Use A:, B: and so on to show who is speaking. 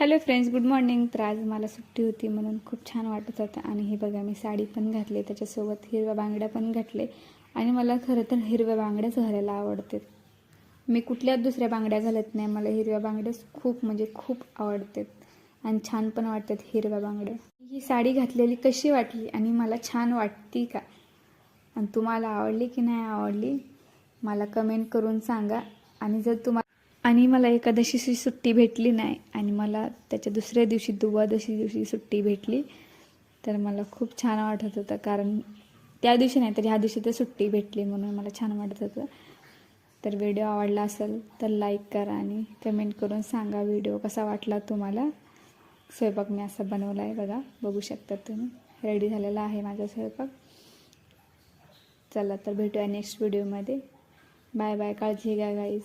A: Hello friends good morning तर आज मला सुट्टी होती म्हणून खूप छान वाटत होतं. आणि हे बघा मी साडी पण घातली त्याच्यासोबत हिरव्या बांगड्या पण घातले. आणि मला खरं तर हिरव्या बांगड्याच घालायला आवडते. मी कुठल्याच दुसऱ्या बांगड्या घालत नाही मला हिरव्या बांगड्याच खूप म्हणजे खूप आवडतात आणि छान पण वाटतात हिरव्या बांगड्या. ही साडी घातलेली कशी वाटली आणि मला छान वाटती का? आणि तुम्हाला आवडली की नाही आवडली मला कमेंट करून सांगा. आणि जर तुम्हाला आणि मला एकादशीची सुट्टी भेटली नाही आणि मला त्याच्या दुसऱ्या दिवशी दुवादशी दिवशी सुट्टी भेटली. तर मला खूप छान वाटत होतं कारण त्या दिवशी नाही तर ह्या दिवशी तर सुट्टी भेटली म्हणून मला छान वाटत होतं. तर व्हिडिओ आवडला असेल तर लाईक करा आणि कमेंट करून सांगा व्हिडिओ कसा वाटला तुम्हाला. स्वयंपाक मी असा बनवला आहे बघा बघू शकता तुम्ही. रेडी झालेला आहे माझा स्वयंपाक. चला तर भेटूया नेक्स्ट व्हिडिओमध्ये बाय बाय काळजी घ्या गाईज